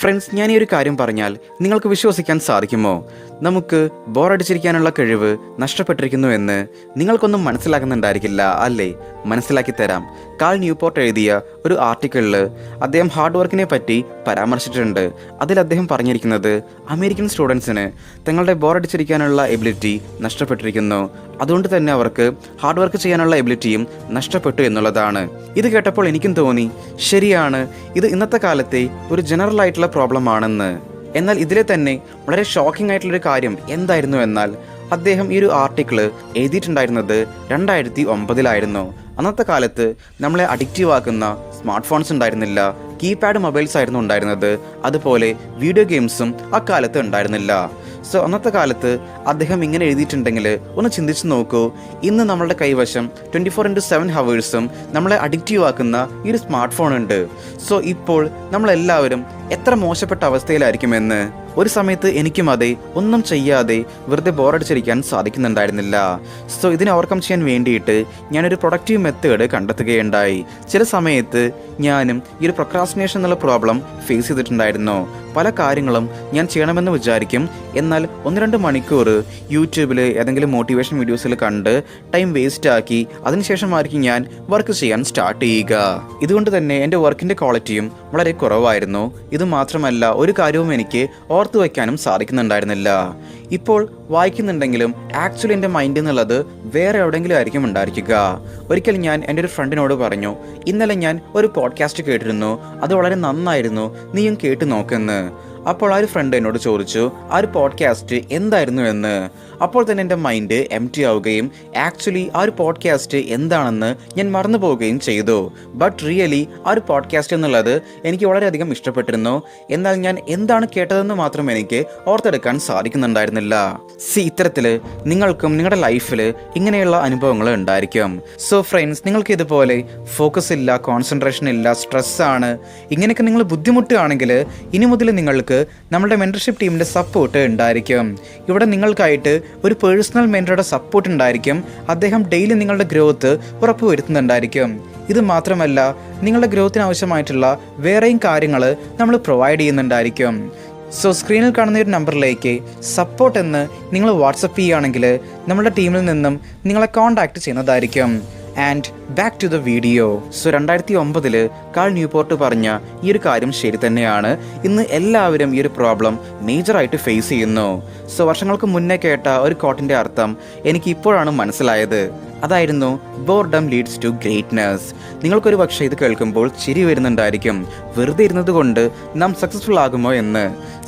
Friends ഞാൻ ഈ ഒരു കാര്യം പറഞ്ഞാൽ നിങ്ങൾക്ക് വിശ്വസിക്കാൻ സാധിക്കുമോ? നമുക്ക് ബോറടിച്ചിരിക്കാനുള്ള കഴിവ് നഷ്ടപ്പെട്ടിരിക്കുന്നു എന്ന് നിങ്ങൾക്കൊന്നും മനസ്സിലാക്കുന്നുണ്ടായിരിക്കില്ല അല്ലേ? മനസ്സിലാക്കി തരാം. കാൾ ന്യൂപോർട്ട് എഴുതിയ ഒരു ആർട്ടിക്കിളിൽ അദ്ദേഹം ഹാർഡ് വർക്കിനെ പറ്റി പരാമർശിച്ചിട്ടുണ്ട്. അതിൽ അദ്ദേഹം പറഞ്ഞിരിക്കുന്നത് അമേരിക്കൻ സ്റ്റുഡൻസിന് തങ്ങളുടെ ബോറടിച്ചിരിക്കാനുള്ള എബിലിറ്റി നഷ്ടപ്പെട്ടിരിക്കുന്നു. അതുകൊണ്ട് തന്നെ അവർക്ക് ഹാർഡ് വർക്ക് ചെയ്യാനുള്ള എബിലിറ്റിയും നഷ്ടപ്പെട്ടു എന്നുള്ളതാണ്. ഇത് കേട്ടപ്പോൾ എനിക്കും തോന്നി ശരിയാണ് ഇത് ഇന്നത്തെ കാലത്തെ ഒരു ജനറൽ ആയിട്ടുള്ള പ്രോബ്ലം ആണെന്ന്. എന്നാൽ ഇതിലെ തന്നെ വളരെ ഷോക്കിംഗ് ആയിട്ടുള്ളൊരു കാര്യം എന്തായിരുന്നു എന്നാൽ അദ്ദേഹം ഈ ഒരു ആർട്ടിക്കിൾ എഴുതിയിട്ടുണ്ടായിരുന്നത് രണ്ടായിരത്തി ഒമ്പതിലായിരുന്നു അന്നത്തെ കാലത്ത് നമ്മളെ അഡിക്റ്റീവ് ആക്കുന്ന സ്മാർട്ട് ഫോൺസ് ഉണ്ടായിരുന്നില്ല കീപാഡ് മൊബൈൽസ് ആയിരുന്നു ഉണ്ടായിരുന്നത് അതുപോലെ വീഡിയോ ഗെയിംസും അക്കാലത്ത് ഉണ്ടായിരുന്നില്ല. സോ അന്നത്തെ കാലത്ത് അദ്ദേഹം ഇങ്ങനെ എഴുതിയിട്ടുണ്ടെങ്കിൽ ഒന്ന് ചിന്തിച്ച് നോക്കൂ ഇന്ന് നമ്മളുടെ കൈവശം ട്വന്റി ഫോർ ഇന്റു സെവൻ ഹവേഴ്സും നമ്മളെ അഡിക്റ്റീവ് ആക്കുന്ന ഈ ഒരു സ്മാർട്ട് ഫോൺ ഉണ്ട്. സോ ഇപ്പോൾ നമ്മളെല്ലാവരും എത്ര മോശപ്പെട്ട അവസ്ഥയിലായിരിക്കുമെന്ന് ഒരു സമയത്ത് എനിക്കും അതെ ഒന്നും ചെയ്യാതെ വെറുതെ ബോറടിച്ചിരിക്കാൻ സാധിക്കുന്നുണ്ടായിരുന്നില്ല. സോ ഇതിനെ ഓവർകം ചെയ്യാൻ വേണ്ടിയിട്ട് ഞാനൊരു പ്രൊഡക്റ്റീവ് മെത്തേഡ് കണ്ടെത്തുകയുണ്ടായി. ചില സമയത്ത് ഞാനും ഈ ഒരു പ്രൊക്രാസ്റ്റിനേഷൻ എന്നുള്ള പ്രോബ്ലം ഫേസ് ചെയ്തിട്ടുണ്ടായിരുന്നു. പല കാര്യങ്ങളും ഞാൻ ചെയ്യണമെന്ന് വിചാരിക്കും. എന്നാൽ ഒന്ന് രണ്ട് മണിക്കൂർ യൂട്യൂബിൽ ഏതെങ്കിലും മോട്ടിവേഷൻ വീഡിയോസിൽ കണ്ട് ടൈം വേസ്റ്റ് ആക്കി അതിനുശേഷമായിരിക്കും ഞാൻ വർക്ക് ചെയ്യാൻ സ്റ്റാർട്ട് ചെയ്യുക. ഇതുകൊണ്ട് തന്നെ എന്റെ വർക്കിന്റെ ക്വാളിറ്റിയും വളരെ കുറവായിരുന്നു. ഇത് മാത്രമല്ല ഒരു കാര്യവും എനിക്ക് ഓർത്തു വയ്ക്കാനും സാധിക്കുന്നുണ്ടായിരുന്നില്ല. ഇപ്പോൾ വായിക്കുന്നുണ്ടെങ്കിലും ആക്ച്വലി എന്റെ മൈൻഡ് എന്നുള്ളത് വേറെ എവിടെയെങ്കിലും ആയിരിക്കും ഉണ്ടായിരിക്കുക. ഒരിക്കൽ ഞാൻ എന്റെ ഒരു ഫ്രണ്ടിനോട് പറഞ്ഞു ഇന്നലെ ഞാൻ ഒരു പോഡ്കാസ്റ്റ് കേട്ടിരുന്നു. അത് വളരെ നന്നായിരുന്നു. നീയും കേട്ട് നോക്കെന്ന് അപ്പോൾ ആ ഒരു ഫ്രണ്ട് എന്നോട് ചോദിച്ചു ആ ഒരു പോഡ്കാസ്റ്റ് എന്തായിരുന്നു എന്ന്? അപ്പോൾ തന്നെ എന്റെ മൈൻഡ് എം ടി ആവുകയും ആക്ച്വലി ആ ഒരു പോഡ്കാസ്റ്റ് എന്താണെന്ന് ഞാൻ മറന്നു പോവുകയും ചെയ്തു. ബട്ട് റിയലി ആ ഒരു പോഡ്കാസ്റ്റ് എന്നുള്ളത് എനിക്ക് വളരെയധികം ഇഷ്ടപ്പെട്ടിരുന്നു. എന്നാൽ ഞാൻ എന്താണ് കേട്ടതെന്ന് മാത്രം എനിക്ക് ഓർത്തെടുക്കാൻ സാധിക്കുന്നുണ്ടായിരുന്നില്ല. സി ഇത്തരത്തിൽ നിങ്ങൾക്കും നിങ്ങളുടെ ലൈഫിൽ ഇങ്ങനെയുള്ള അനുഭവങ്ങൾ ഉണ്ടായിരിക്കും. സോ ഫ്രണ്ട്സ് നിങ്ങൾക്ക് ഇതുപോലെ ഫോക്കസ് ഇല്ല കോൺസെൻട്രേഷൻ ഇല്ല സ്ട്രെസ്സാണ് ഇങ്ങനെയൊക്കെ നിങ്ങൾ ബുദ്ധിമുട്ടുകയാണെങ്കിൽ ഇനി മുതൽ നിങ്ങൾക്ക് നമ്മുടെ മെന്റർഷിപ്പ് ടീമിന്റെ സപ്പോർട്ട് ഉണ്ടായിരിക്കും. ഇവിടെ നിങ്ങൾക്കായിട്ട് ഒരു പേഴ്സണൽ മെന്ററുടെ സപ്പോർട്ട് ഉണ്ടായിരിക്കും. അദ്ദേഹം ഡെയിലി നിങ്ങളുടെ ഗ്രോത്ത് ഉറപ്പുവരുത്തുന്നുണ്ടായിരിക്കും. ഇത് മാത്രമല്ല നിങ്ങളുടെ ഗ്രോത്തിന് ആവശ്യമായിട്ടുള്ള വേറെയും കാര്യങ്ങൾ നമ്മൾ പ്രൊവൈഡ് ചെയ്യുന്നുണ്ടായിരിക്കും. സോ സ്ക്രീനിൽ കാണുന്ന ഒരു നമ്പറിലേക്ക് സപ്പോർട്ട് എന്ന് നിങ്ങൾ വാട്സപ്പ് ചെയ്യുകയാണെങ്കിൽ നമ്മുടെ ടീമിൽ നിന്നും നിങ്ങളെ കോൺടാക്ട് ചെയ്യുന്നതായിരിക്കും. And back to the video so രണ്ടായിരത്തി ഒമ്പതിൽ കാൾ ന്യൂപോർട്ട് പറഞ്ഞ ഈ ഒരു കാര്യം ശരി തന്നെയാണ്. ഇന്ന് എല്ലാവരും ഈ ഒരു പ്രോബ്ലം മേജറായിട്ട് ഫേസ് ചെയ്യുന്നു. സോ വർഷങ്ങൾക്ക് മുന്നേ കേട്ട ഒരു കോട്ടിന്റെ അർത്ഥം എനിക്ക് ഇപ്പോഴാണ് മനസ്സിലായത്. അതായിരുന്നു ബോർഡം ലീഡ്സ് ടു ഗ്രേറ്റ്നസ് നിങ്ങൾക്കൊരു പക്ഷേ ഇത് കേൾക്കുമ്പോൾ ചിരി വരുന്നുണ്ടായിരിക്കും. വെറുതെ ഇരുന്നത് കൊണ്ട് നാം സക്സസ്ഫുൾ ആകുമോ എന്ന്.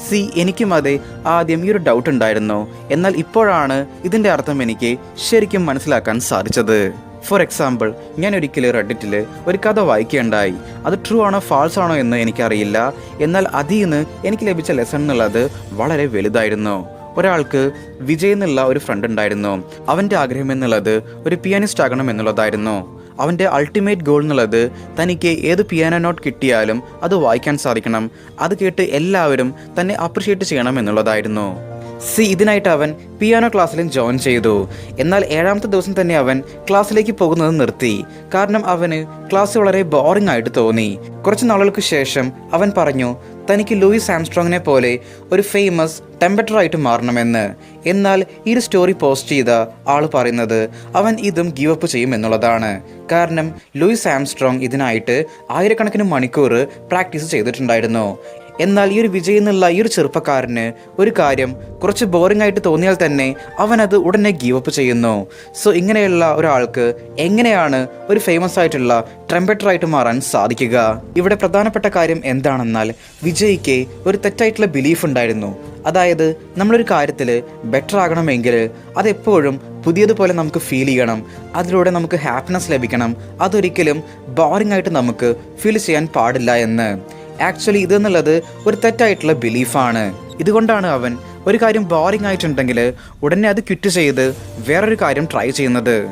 സി എനിക്കും അതെ ആദ്യം ഈ ഒരു ഡൗട്ട് ഉണ്ടായിരുന്നു. എന്നാൽ ഇപ്പോഴാണ് ഇതിന്റെ അർത്ഥം എനിക്ക് ശരിക്കും മനസ്സിലാക്കാൻ സാധിച്ചത്. ഫോർ എക്സാമ്പിൾ ഞാൻ ഒരിക്കൽ റെഡിറ്റിൽ ഒരു കഥ വായിക്കുകയുണ്ടായി. അത് ട്രൂ ആണോ ഫാൾസ് ആണോ എന്ന് എനിക്കറിയില്ല. എന്നാൽ അതിൽ നിന്ന് എനിക്ക് ലഭിച്ച ലെസൺ എന്നുള്ളത് വളരെ വലുതായിരുന്നു. ഒരാൾക്ക് വിജയ് എന്നുള്ള ഒരു ഫ്രണ്ട് ഉണ്ടായിരുന്നു. അവന്റെ ആഗ്രഹം എന്നുള്ളത് ഒരു പിയാനിസ്റ്റ് ആകണം എന്നുള്ളതായിരുന്നു. അവന്റെ അൾട്ടിമേറ്റ് ഗോൾ എന്നുള്ളത് തനിക്ക് ഏത് പിയാനോ നോട്ട് കിട്ടിയാലും അത് വായിക്കാൻ സാധിക്കണം. അത് കേട്ട് എല്ലാവരും തന്നെ അപ്രിഷ്യേറ്റ് ചെയ്യണം എന്നുള്ളതായിരുന്നു. സി ഇതിനായിട്ട് അവൻ പിയാനോ ക്ലാസ്സിലും ജോയിൻ ചെയ്തു. എന്നാൽ ഏഴാമത്തെ ദിവസം തന്നെ അവൻ ക്ലാസ്സിലേക്ക് പോകുന്നത് നിർത്തി. കാരണം അവന് ക്ലാസ് വളരെ ബോറിംഗ് ആയിട്ട് തോന്നി. കുറച്ച് നാളുകൾക്ക് ശേഷം അവൻ പറഞ്ഞു തനിക്ക് ലൂയിസ് ആംസ്ട്രോങ്ങിനെ പോലെ ഒരു ഫേമസ് ടെമ്പറ്ററായിട്ട് മാറണമെന്ന്. എന്നാൽ ഈ ഒരു സ്റ്റോറി പോസ്റ്റ് ചെയ്ത ആൾ പറയുന്നത് അവൻ ഇതും ഗീവ് അപ്പ് ചെയ്യും എന്നുള്ളതാണ്. കാരണം ലൂയിസ് ആംസ്ട്രോങ് ഇതിനായിട്ട് ആയിരക്കണക്കിന് മണിക്കൂർ പ്രാക്ടീസ് ചെയ്തിട്ടുണ്ടായിരുന്നു. എന്നാൽ ഈ ഒരു വിജയ് എന്നുള്ള ഈ ഒരു ചെറുപ്പക്കാരന് ഒരു കാര്യം കുറച്ച് ബോറിംഗ് ആയിട്ട് തോന്നിയാൽ തന്നെ അവൻ അത് ഉടനെ ഗീവ് അപ്പ് ചെയ്യുന്നു. സോ ഇങ്ങനെയുള്ള ഒരാൾക്ക് എങ്ങനെയാണ് ഒരു ഫേമസ് ആയിട്ടുള്ള ട്രംപറ്ററായിട്ട് മാറാൻ സാധിക്കുക? ഇവിടെ പ്രധാനപ്പെട്ട കാര്യം എന്താണെന്നാൽ വിജയ്ക്ക് ഒരു തെറ്റായിട്ടുള്ള ബിലീഫ് ഉണ്ടായിരുന്നു. അതായത് നമ്മളൊരു കാര്യത്തിൽ ബെറ്റർ ആകണമെങ്കിൽ അതെപ്പോഴും പുതിയതുപോലെ നമുക്ക് ഫീൽ ചെയ്യണം. അതിലൂടെ നമുക്ക് ഹാപ്പിനെസ് ലഭിക്കണം. അതൊരിക്കലും ബോറിംഗ് ആയിട്ട് നമുക്ക് ഫീൽ ചെയ്യാൻ പാടില്ല എന്ന്. ആക്ച്വലി ഇതെന്നുള്ളത് ഒരു തെറ്റായിട്ടുള്ള ബിലീഫാണ്. ഇതുകൊണ്ടാണ് അവൻ ഒരു കാര്യം ബോറിംഗ് ആയിട്ടുണ്ടെങ്കിൽ ഉടനെ അത് ക്വിറ്റ് ചെയ്ത് വേറൊരു കാര്യം ട്രൈ ചെയ്യുന്നത്.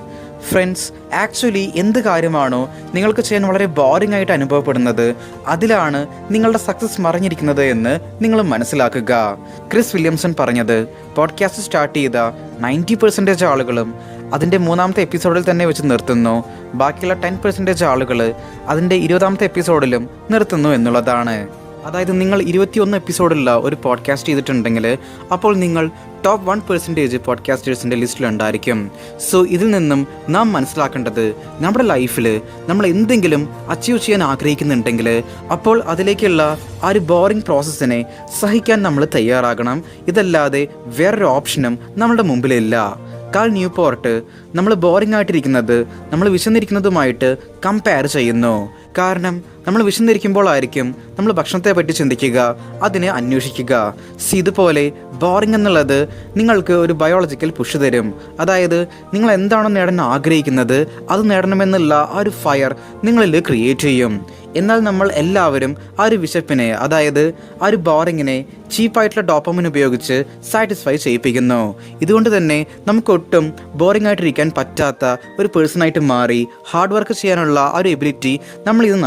ഫ്രണ്ട്സ് ആക്ച്വലി എന്ത് കാര്യമാണോ നിങ്ങൾക്ക് ചെയ്യാൻ വളരെ ബോറിംഗ് ആയിട്ട് അനുഭവപ്പെടുന്നത് അതിലാണ് നിങ്ങളുടെ സക്സസ് മറിഞ്ഞിരിക്കുന്നത് എന്ന് നിങ്ങൾ മനസ്സിലാക്കുക. ക്രിസ് വില്യംസൺ പറഞ്ഞത് പോഡ്കാസ്റ്റ് സ്റ്റാർട്ട് ചെയ്ത നയന്റി പെർസെന്റേജ് ആളുകളും അതിന്റെ മൂന്നാമത്തെ എപ്പിസോഡിൽ തന്നെ വെച്ച് നിർത്തുന്നു. ബാക്കിയുള്ള ടെൻ പെർസെന്റേജ് ആളുകൾ അതിന്റെ ഇരുപതാമത്തെ എപ്പിസോഡിലും നിർത്തുന്നു എന്നുള്ളതാണ്. അതായത് നിങ്ങൾ ഇരുപത്തിയൊന്ന് എപ്പിസോഡുള്ള ഒരു പോഡ്കാസ്റ്റ് ചെയ്തിട്ടുണ്ടെങ്കിൽ അപ്പോൾ നിങ്ങൾ ടോപ്പ് വൺ പെർസെന്റേജ് പോഡ്കാസ്റ്റേഴ്സിന്റെ ലിസ്റ്റിലുണ്ടായിരിക്കും സോ ഇതിൽ നിന്നും നാം മനസ്സിലാക്കേണ്ടത് നമ്മുടെ ലൈഫിൽ നമ്മൾ എന്തെങ്കിലും അച്ചീവ് ചെയ്യാൻ ആഗ്രഹിക്കുന്നുണ്ടെങ്കിൽ അപ്പോൾ അതിലേക്കുള്ള ആ ഒരു ബോറിംഗ് പ്രോസസ്സിനെ സഹിക്കാൻ നമ്മൾ തയ്യാറാകണം. ഇതല്ലാതെ വേറൊരു ഓപ്ഷനും നമ്മുടെ മുമ്പിലില്ല. കാൽ ന്യൂ പോർട്ട് നമ്മൾ ബോറിംഗ് ആയിട്ടിരിക്കുന്നത് നമ്മൾ വിശന്നിരിക്കുന്നതുമായിട്ട് കമ്പയർ ചെയ്യുന്നു. കാരണം നമ്മൾ വിശന്നിരിക്കുമ്പോഴായിരിക്കും നമ്മൾ ഭക്ഷണത്തെ പറ്റി ചിന്തിക്കുക അതിനെ അന്വേഷിക്കുക. സി ഇതുപോലെ ബോറിംഗ് എന്നുള്ളത് നിങ്ങൾക്ക് ഒരു ബയോളജിക്കൽ പുഷ് തരും. അതായത് നിങ്ങൾ എന്താണോ നേടാൻ ആഗ്രഹിക്കുന്നത് അത് നേടണമെന്നുള്ള ആ ഒരു ഫയർ നിങ്ങളിൽ ക്രിയേറ്റ് ചെയ്യും. എന്നാൽ നമ്മൾ എല്ലാവരും ആ ഒരു വിശപ്പിനെ അതായത് ആ ഒരു ബോറിങ്ങിനെ ചീപ്പായിട്ടുള്ള ഡോപ്പമിൻ ഉപയോഗിച്ച് സാറ്റിസ്ഫൈ ചെയ്യിപ്പിക്കുന്നു. ഇതുകൊണ്ട് തന്നെ നമുക്കൊട്ടും ബോറിംഗ് ആയിട്ടിരിക്കാൻ പറ്റാത്ത ഒരു പേഴ്സണായിട്ട് മാറി ഹാർഡ് വർക്ക് ചെയ്യാനുള്ള ആ ഒരു എബിലിറ്റി നമ്മൾ ഇത്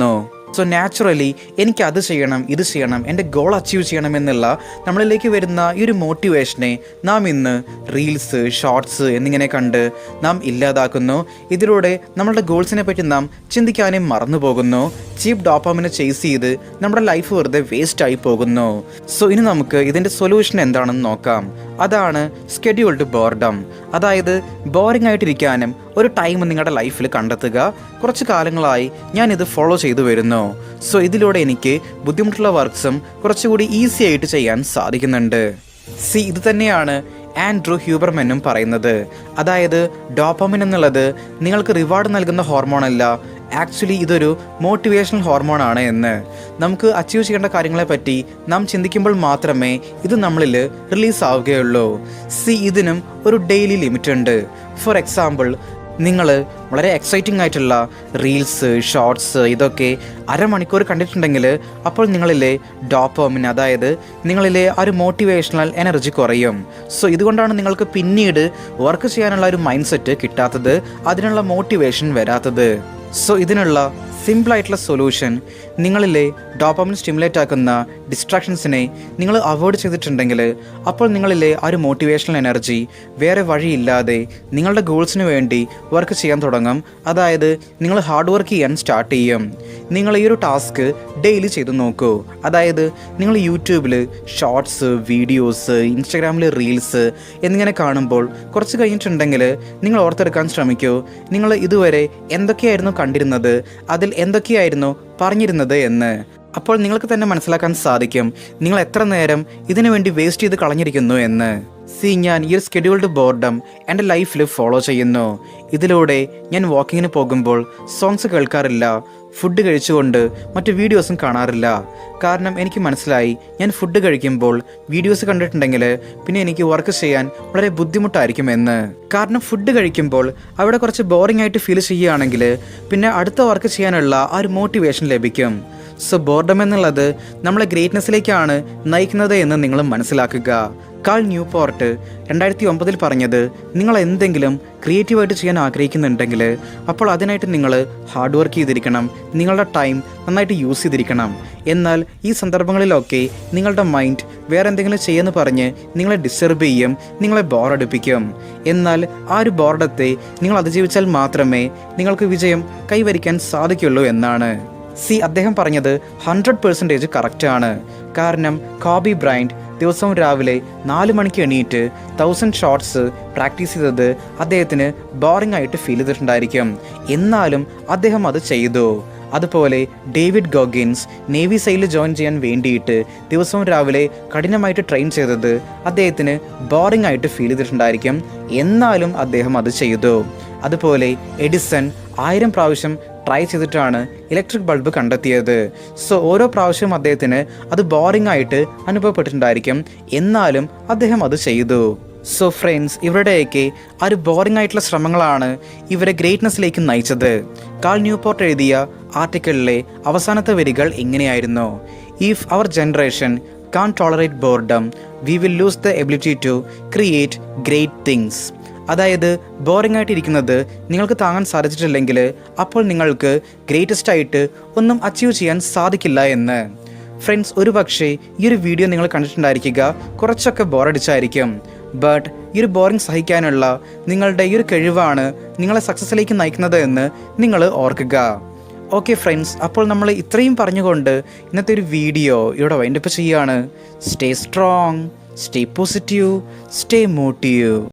നഷ്ടപ്പെടുന്നു സോ നാച്ചുറലി എനിക്ക് അത് ചെയ്യണം ഇത് ചെയ്യണം എന്റെ ഗോൾ അച്ചീവ് ചെയ്യണം എന്നുള്ള നമ്മളിലേക്ക് വരുന്ന ഈ ഒരു മോട്ടിവേഷനെ നാം ഇന്ന് റീൽസ് ഷോർട്സ് എന്നിങ്ങനെ കണ്ട് നാം ഇല്ലാതാക്കുന്നു. ഇതിലൂടെ നമ്മളുടെ ഗോൾസിനെ പറ്റി നാം ചിന്തിക്കാനും മറന്നു പോകുന്നു ചീപ്പ് ഡോപ്പാമിനെ ചേസ് ചെയ്ത് നമ്മുടെ ലൈഫ് വെറുതെ വേസ്റ്റ് ആയി പോകുന്നു. സോ ഇനി നമുക്ക് ഇതിന്റെ സൊല്യൂഷൻ എന്താണെന്ന് നോക്കാം. അതാണ് സ്കെഡ്യൂൾഡ് ബോർഡം അതായത് ബോറിംഗ് ആയിട്ടിരിക്കാനും ഒരു ടൈം നിങ്ങളുടെ ലൈഫിൽ കണ്ടെത്തുക. കുറച്ച് കാലങ്ങളായി ഞാൻ ഇത് ഫോളോ ചെയ്തു വരുന്നു. സോ ഇതിലൂടെ എനിക്ക് ബുദ്ധിമുട്ടുള്ള വർക്ക്സും കുറച്ചുകൂടി ഈസി ആയിട്ട് ചെയ്യാൻ സാധിക്കുന്നുണ്ട്. സി ഇത് തന്നെയാണ് ആൻഡ്രൂ ഹ്യൂബർമെന്നും പറയുന്നത്. അതായത് ഡോപ്പമിൻ എന്നുള്ളത് നിങ്ങൾക്ക് റിവാർഡ് നൽകുന്ന ഹോർമോണല്ല ആക്ച്വലി ഇതൊരു മോട്ടിവേഷണൽ ഹോർമോൺ ആണ് എന്ന് നമുക്ക് അച്ചീവ് ചെയ്യേണ്ട കാര്യങ്ങളെ പറ്റി നാം ചിന്തിക്കുമ്പോൾ മാത്രമേ ഇത് നമ്മളിൽ റിലീസ് ആവുകയുള്ളൂ. സി ഇതിനും ഒരു ഡെയിലി ലിമിറ്റ് ഉണ്ട്. ഫോർ എക്സാമ്പിൾ നിങ്ങൾ വളരെ എക്സൈറ്റിംഗ് ആയിട്ടുള്ള റീൽസ് ഷോർട്സ് ഇതൊക്കെ അരമണിക്കൂർ കണ്ടിട്ടുണ്ടെങ്കിൽ അപ്പോൾ നിങ്ങളിലെ ഡോപ്പോമിൻ അതായത് നിങ്ങളിലെ ആ ഒരു മോട്ടിവേഷണൽ എനർജി കുറയും. സോ ഇതുകൊണ്ടാണ് നിങ്ങൾക്ക് പിന്നീട് വർക്ക് ചെയ്യാനുള്ള ഒരു മൈൻഡ് സെറ്റ് കിട്ടാത്തത് അതിനുള്ള മോട്ടിവേഷൻ വരാത്തത്. സോ ഇതിനുള്ള സിമ്പിൾ ആയിട്ടുള്ള സൊല്യൂഷൻ നിങ്ങളിലെ ഡോപ്പമിൻ സ്റ്റിമുലേറ്റ് ആക്കുന്ന ഡിസ്ട്രാക്ഷൻസിനെ നിങ്ങൾ അവോയ്ഡ് ചെയ്തിട്ടുണ്ടെങ്കിൽ അപ്പോൾ നിങ്ങളിലെ ആ ഒരു മോട്ടിവേഷണൽ എനർജി വേറെ വഴിയില്ലാതെ നിങ്ങളുടെ ഗോൾസിന് വേണ്ടി വർക്ക് ചെയ്യാൻ തുടങ്ങും. അതായത് നിങ്ങൾ ഹാർഡ് വർക്ക് ചെയ്യാൻ സ്റ്റാർട്ട് ചെയ്യും. നിങ്ങൾ ഈ ഒരു ടാസ്ക് ഡെയിലി ചെയ്തു നോക്കൂ. അതായത് നിങ്ങൾ യൂട്യൂബിൽ ഷോർട്സ് വീഡിയോസ് ഇൻസ്റ്റാഗ്രാമിൽ റീൽസ് എന്നിങ്ങനെ കാണുമ്പോൾ കുറച്ച് കഴിഞ്ഞിട്ടുണ്ടെങ്കിൽ നിങ്ങൾ ഓർത്തെടുക്കാൻ ശ്രമിക്കൂ. നിങ്ങൾ ഇതുവരെ എന്തൊക്കെയായിരുന്നു കണ്ടിരുന്നത്? അതിൽ എന്തൊക്കെയായിരുന്നു പറഞ്ഞിരുന്നത് എന്ന്. അപ്പോൾ നിങ്ങൾക്ക് തന്നെ മനസ്സിലാക്കാൻ സാധിക്കും നിങ്ങൾ എത്ര നേരം ഇതിനു വേണ്ടി വേസ്റ്റ് ചെയ്ത് കളഞ്ഞിരിക്കുന്നു എന്ന്. സി ഞാൻ ഈ ഒരു സ്കെഡ്യൂൾഡ് ബോർഡം എന്റെ ലൈഫിൽ ഫോളോ ചെയ്യുന്നു. ഇതിലൂടെ ഞാൻ വാക്കിങ്ങിന് പോകുമ്പോൾ സോങ്സ് കേൾക്കാറില്ല. ഫുഡ് കഴിച്ചുകൊണ്ട് മറ്റു വീഡിയോസും കാണാറില്ല. കാരണം എനിക്ക് മനസ്സിലായി ഞാൻ ഫുഡ് കഴിക്കുമ്പോൾ വീഡിയോസ് കണ്ടിട്ടുണ്ടെങ്കിൽ പിന്നെ എനിക്ക് വർക്ക് ചെയ്യാൻ വളരെ ബുദ്ധിമുട്ടായിരിക്കും എന്ന് കാരണം ഫുഡ് കഴിക്കുമ്പോൾ അവിടെ കുറച്ച് ബോറിംഗ് ആയിട്ട് ഫീൽ ചെയ്യുകയാണെങ്കിൽ പിന്നെ അടുത്ത വർക്ക് ചെയ്യാനുള്ള ആ ഒരു മോട്ടിവേഷൻ ലഭിക്കും. സോ ബോർഡം എന്നുള്ളത് നമ്മളെ ഗ്രേറ്റ്നെസ്സിലേക്കാണ് നയിക്കുന്നത് എന്ന് നിങ്ങൾ മനസ്സിലാക്കുക. കാൾ ന്യൂ പോർട്ട് രണ്ടായിരത്തി ഒമ്പതിൽ പറഞ്ഞത് നിങ്ങൾ എന്തെങ്കിലും ക്രിയേറ്റീവായിട്ട് ചെയ്യാൻ ആഗ്രഹിക്കുന്നുണ്ടെങ്കിൽ അപ്പോൾ അതിനായിട്ട് നിങ്ങൾ ഹാർഡ് വർക്ക് ചെയ്തിരിക്കണം നിങ്ങളുടെ ടൈം നന്നായിട്ട് യൂസ് ചെയ്തിരിക്കണം. എന്നാൽ ഈ സന്ദർഭങ്ങളിലൊക്കെ നിങ്ങളുടെ മൈൻഡ് വേറെ എന്തെങ്കിലും ചെയ്യുമെന്ന് പറഞ്ഞ് നിങ്ങളെ ഡിസ്റ്റർബ് ചെയ്യും നിങ്ങളെ ബോറടിപ്പിക്കും. എന്നാൽ ആ ഒരു ബോർഡത്തെ നിങ്ങൾ അതിജീവിച്ചാൽ മാത്രമേ നിങ്ങൾക്ക് വിജയം കൈവരിക്കാൻ സാധിക്കുള്ളൂ എന്നാണ്. സി അദ്ദേഹം പറഞ്ഞത് ഹൺഡ്രഡ് പെർസെന്റേജ് കറക്റ്റാണ്. കാരണം കോബി ബ്രൈൻഡ് ദിവസവും രാവിലെ നാല് മണിക്ക് എണീറ്റ് തൗസൻഡ് ഷോട്ട്സ് പ്രാക്ടീസ് ചെയ്തത് അദ്ദേഹത്തിന് ബോറിംഗ് ആയിട്ട് ഫീൽ ചെയ്തിട്ടുണ്ടായിരിക്കും. എന്നാലും അദ്ദേഹം അത് ചെയ്തു. അതുപോലെ ഡേവിഡ് ഗോഗിൻസ് നേവി സൈലിൽ ജോയിൻ ചെയ്യാൻ വേണ്ടിയിട്ട് ദിവസവും രാവിലെ കഠിനമായിട്ട് ട്രെയിൻ ചെയ്തത് അദ്ദേഹത്തിന് ബോറിംഗ് ആയിട്ട് ഫീൽ ചെയ്തിട്ടുണ്ടായിരിക്കും. എന്നാലും അദ്ദേഹം അത് ചെയ്തു. അതുപോലെ എഡിസൺ ആയിരം പ്രാവശ്യം ട്രൈ ചെയ്തിട്ടാണ് ഇലക്ട്രിക് ബൾബ് കണ്ടെത്തിയത്. സോ ഓരോ പ്രാവശ്യവും അദ്ദേഹത്തിന് അത് ബോറിംഗ് ആയിട്ട് അനുഭവപ്പെട്ടിട്ടുണ്ടായിരിക്കും. എന്നാലും അദ്ദേഹം അത് ചെയ്തു. സോ ഫ്രണ്ട്സ് ഇവരുടെയൊക്കെ ആ ഒരു ബോറിംഗ് ആയിട്ടുള്ള ശ്രമങ്ങളാണ് ഇവരെ ഗ്രേറ്റ്നെസ്സിലേക്ക് നയിച്ചത്. കാൾ ന്യൂപോർട്ട് എഴുതിയ ആർട്ടിക്കിളിലെ അവസാനത്തെ വരികൾ ഇങ്ങനെയായിരുന്നു. If our generation can't tolerate boredom we will lose the ability to create great things അതായത് ബോറിംഗ് ആയിട്ടിരിക്കുന്നത് നിങ്ങൾക്ക് താങ്ങാൻ സാധിച്ചിട്ടില്ലെങ്കിൽ അപ്പോൾ നിങ്ങൾക്ക് ഗ്രേറ്റസ്റ്റ് ആയിട്ട് ഒന്നും അച്ചീവ് ചെയ്യാൻ സാധിക്കില്ല എന്ന്. ഫ്രണ്ട്സ് ഒരു പക്ഷേ ഈ ഒരു വീഡിയോ നിങ്ങൾ കണ്ടിട്ടുണ്ടായിരിക്കുക കുറച്ചൊക്കെ ബോറടിച്ചായിരിക്കും ബട്ട് ഈ ഒരു ബോറിംഗ് സഹിക്കാനുള്ള നിങ്ങളുടെ ഈ ഒരു കഴിവാണ് നിങ്ങളെ സക്സസ്സിലേക്ക് നയിക്കുന്നത് എന്ന് നിങ്ങൾ ഓർക്കുക. ഓക്കെ ഫ്രണ്ട്സ് അപ്പോൾ നമ്മൾ ഇത്രയും പറഞ്ഞുകൊണ്ട് ഇന്നത്തെ ഒരു വീഡിയോ ഇവിടെ വൈൻഡപ്പ് ചെയ്യുകയാണ്. Stay strong stay positive stay motive